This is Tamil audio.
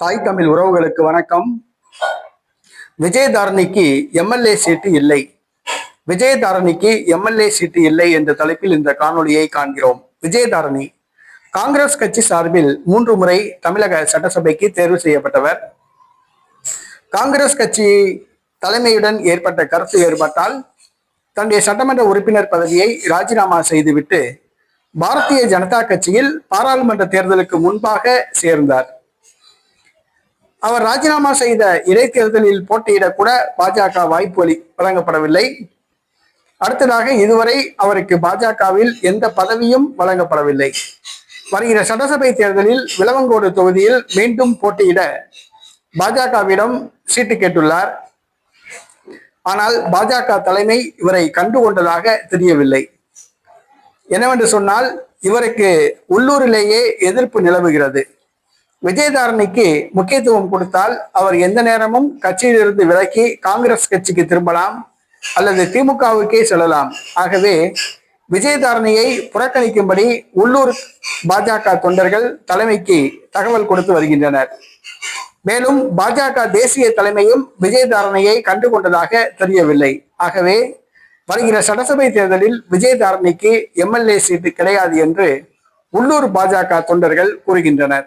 தாய் தமிழ் உறவுகளுக்கு வணக்கம். விஜயதாரணிக்கு எம்எல்ஏ சீட்டு இல்லை. விஜயதாரணிக்கு எம்எல்ஏ சீட்டு இல்லை என்ற தலைப்பில் இந்த காணொளியை காண்கிறோம். விஜயதாரணி காங்கிரஸ் கட்சி சார்பில் மூன்று முறை தமிழக சட்டசபைக்கு தேர்வு செய்யப்பட்டவர். காங்கிரஸ் கட்சி தலைமையுடன் ஏற்பட்ட கருத்து வேறுபாட்டால் தன்னுடைய சட்டமன்ற உறுப்பினர் பதவியை ராஜினாமா செய்துவிட்டு பாரதிய ஜனதா கட்சியில் பாராளுமன்ற தேர்தலுக்கு முன்பாக சேர்ந்தார். அவர் ராஜினாமா செய்த இடைத்தேர்தலில் போட்டியிடக்கூட பாஜக வாய்ப்பு வழங்கப்படவில்லை. அடுத்ததாக இதுவரை அவருக்கு பாஜகவில் எந்த பதவியும் வழங்கப்படவில்லை. வருகிற சட்டசபை தேர்தலில் விளவங்கோடு தொகுதியில் மீண்டும் போட்டியிட பாஜகவிடம் சீட்டு கேட்டுள்ளார். ஆனால் பாஜக தலைமை இவரை கண்டுகொண்டதாக தெரியவில்லை. என்னவென்று சொன்னால் இவருக்கு உள்ளூரிலேயே எதிர்ப்பு நிலவுகிறது. விஜயதாரணிக்கு முக்கியத்துவம் கொடுத்தால் அவர் எந்த நேரமும் கட்சியிலிருந்து விலக்கி காங்கிரஸ் கட்சிக்கு திரும்பலாம் அல்லது திமுகவுக்கே செல்லலாம். ஆகவே விஜயதாரணியை புறக்கணிக்கும்படி உள்ளூர் பாஜக தொண்டர்கள் தலைமைக்கு தகவல் கொடுத்து வருகின்றனர். மேலும் பாஜக தேசிய தலைமையும் விஜயதாரணையை கண்டுகொண்டதாக தெரியவில்லை. ஆகவே வருகிற சட்டசபை தேர்தலில் விஜயதாரணிக்கு எம்எல்ஏ சீட்டு கிடையாது என்று உள்ளூர் பாஜக தொண்டர்கள் கூறுகின்றனர்.